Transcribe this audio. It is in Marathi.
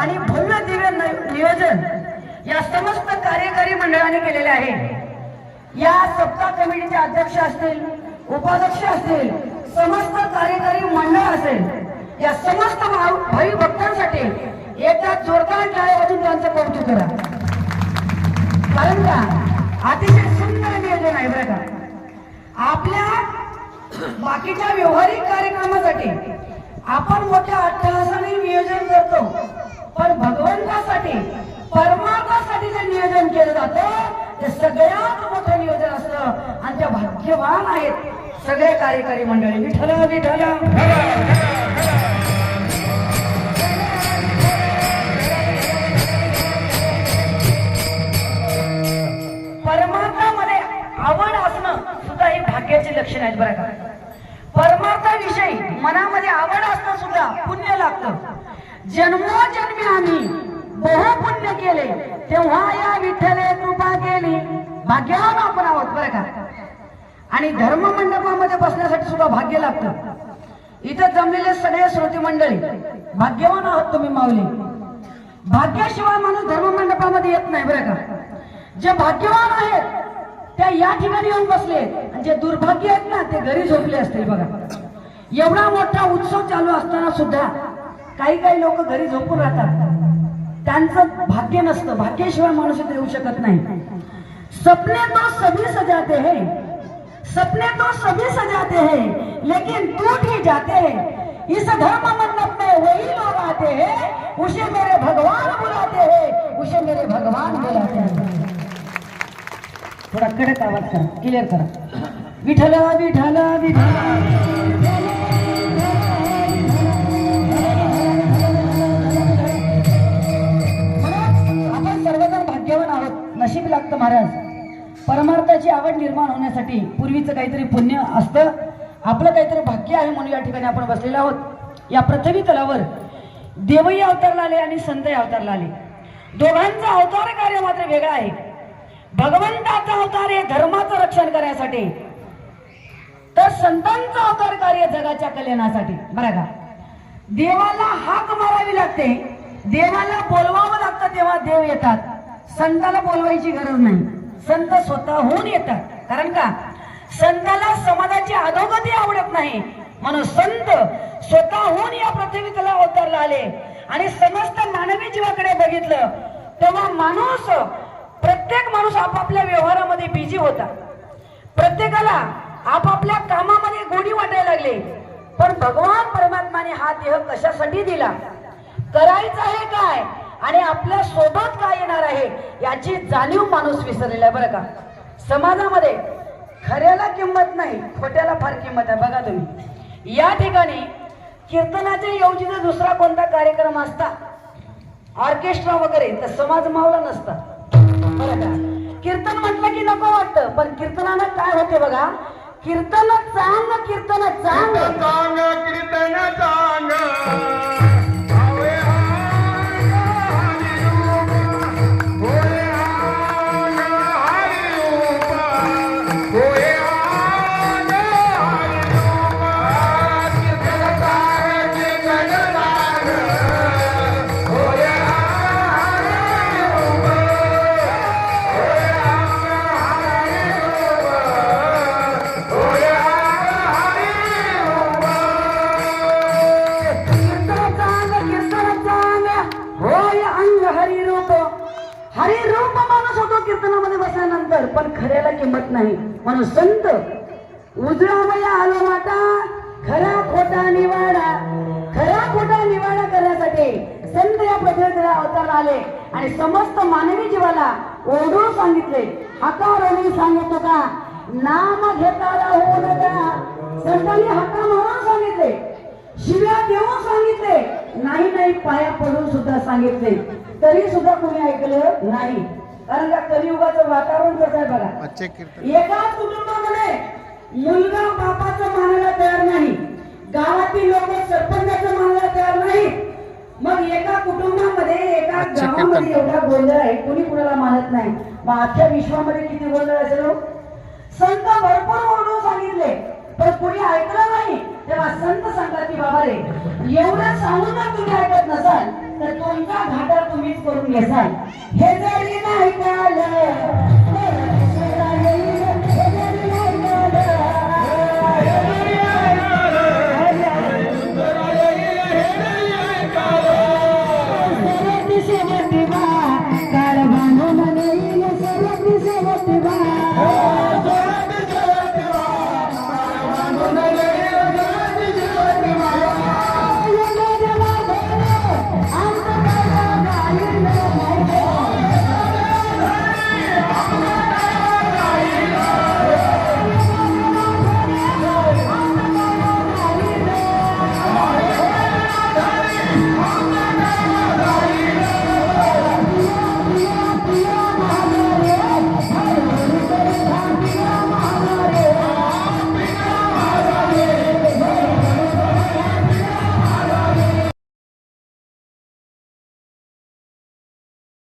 आणि भव्य दिव्य नियोजन या समस्त कार्यकारी मंडळाने केलेले आहे. या सप्ताह कमिटीचे अध्यक्ष असतील उपाध्यक्ष असतील समस्त कार्यकारी मंडळ असेल या समस्त भावी भक्तांसाठी एकदा जोरदार टाळ्या वाजून त्यांचं कौतुक करा. कारण का? अतिशय सुंदर नियोजन आहे बरं का? आपल्या बाकीच्या व्यवहारिक कार्यक्रमासाठी आपण मोठ्या अट्टहासाने नियोजन करतो. पण भगवंतासाठी परमार्थासाठी जे नियोजन केलं जातं ते सगळ्यात मोठं नियोजन असतं आणि त्या भाग्यवान आहेत. सगळे कार्यकारी मंडळी विठ्ठल परमात्मा मध्ये आवड असणं सुद्धा हे भाग्याचे लक्षण आहेत बरं का परमार्थाविषयी मनामध्ये आवड असणं सुद्धा पुण्य लागतं जन्मोजन्मी आम्ही. बहु पुण्य केले. तेव्हा या विठ्ठले कृपा केली. भाग्यवान आपण आहोत बरं का? आणि धर्म मंडपामध्ये बसण्यासाठी सुद्धा भाग्य लागतं. इथं जमलेले सगळे श्रोते मंडळी भाग्यवान आहोत तुम्ही माऊली. भाग्याशिवाय माणूस धर्म मंडपामध्ये येत नाही बरं का? जे भाग्यवान आहेत त्या या ठिकाणी येऊन बसले. आणि जे दुर्भाग्य आहेत ना ते घरी झोपले असतील बघा. एवढा मोठा उत्सव चालू असताना सुद्धा काही काही लोक घरी झोपून राहतात. त्यांचं भाग्य नसतं. भाग्याशिवाय माणूस देऊ येऊ शकत नाही. सपने तो सभी सजाते है. सपने तो सभी सजाते हैं. लेकिन टूट ही जाते हैं. इस धर्म मंडप में वही लोग आते हैं उसे मेरे भगवान बुलाते हैं उसे मेरे भगवान बुलाते हैं। थोडा कडक आवाज करा क्लियर करा। विठला विठला विठला आवड निर्माण होण्यासाठी पूर्वीचं काहीतरी पुण्य असतं. आपलं काहीतरी भाग्य आहे म्हणून या ठिकाणी आपण बसलेलो आहोत. या पृथ्वी तलावर देवही अवतारला आले आणि संतही अवतारला आले. दोघांचं अवतार कार्य मात्र वेगळं आहे. भगवंताचा अवतार हे धर्माचं रक्षण करण्यासाठी तर संतांचं अवतार कार्य जगाच्या कल्याणासाठी. बरं का? देवाला हाक मारावी लागते. देवाला बोलवावं लागतं तेव्हा देव येतात. संताला बोलवायची गरज नाही. संत स्वतःहून येतात. कारण का? संताला समाजाची अधोगती आवडत नाही. म्हणून संत स्वतःहून या पृथ्वी तला अवतारला आले. आणि समस्त मानवी जीवाकडे बघितलं तेव्हा माणूस प्रत्येक माणूस आपापल्या व्यवहारामध्ये बिझी होता. प्रत्येकाला आपापल्या कामामध्ये गोडी वाटायला लागले. पण भगवान परमात्माने हा देह कशासाठी दिला? करायचं आहे काय? आणि आपल्यासोबत काय येणार आहे याची जाणीव माणूस विसरलेला आहे बरं का? समाजामध्ये खऱ्याला किंमत नाही खोट्याला फार किंमत आहे. बघा तुम्ही. या ठिकाणी कीर्तनाच्या ऐवजी जर दुसरा कोणता कार्यक्रम असता ऑर्केस्ट्रा वगैरे तर समाज मावला नसता. बरं का? कीर्तन म्हटलं की नको वाटतं पण कीर्तनानं काय होते बघा? कीर्तन चांग कीर्तन चांग. चांग कीर्तन चांग. बसल्यानंतर पण खऱ्याला किंमत नाही. म्हणून संत उजळावया आलो माता खरा खोटा निवाडा खरा खोटा निवाडा करण्यासाठी संत या पद्धतीला अवतार आले आणि समस्त मानवी जीवाला ओढून सांगितले. हातावरून सांगितलं का? नाम घेताला होऊ नका. संतांनी हाका मारून सांगितले. शिव्या देऊन सांगितले. नाही नाही पाया पडून सुद्धा सांगितले. तरी सुद्धा कोणी ऐकलं नाही. कारण का कलियुगाचं वातावरण कसं आहे बघा? एकाच कुटुंबामध्ये मुलगा बापाचं मानायला तयार नाही. गावातील लोक सरपंचाचं मानायला तयार नाही. मग एका कुटुंबामध्ये एका गावामध्ये. एवढा गोंधळ आहे कोणी कुणाला मानत नाही. मग अख्ख्या विश्वामध्ये किती गोंधळ असेल हो? संत भरपूर ओरडून सांगितले पण कोणी ऐकलं नाही. तेव्हा संत सांगतात की बाबा रे एवढं सांगून तुम्ही ऐकत नसाल तर तुमचा घाटा तुम्हीच करून घेसाल हे जरी नाही कळलं, Bye.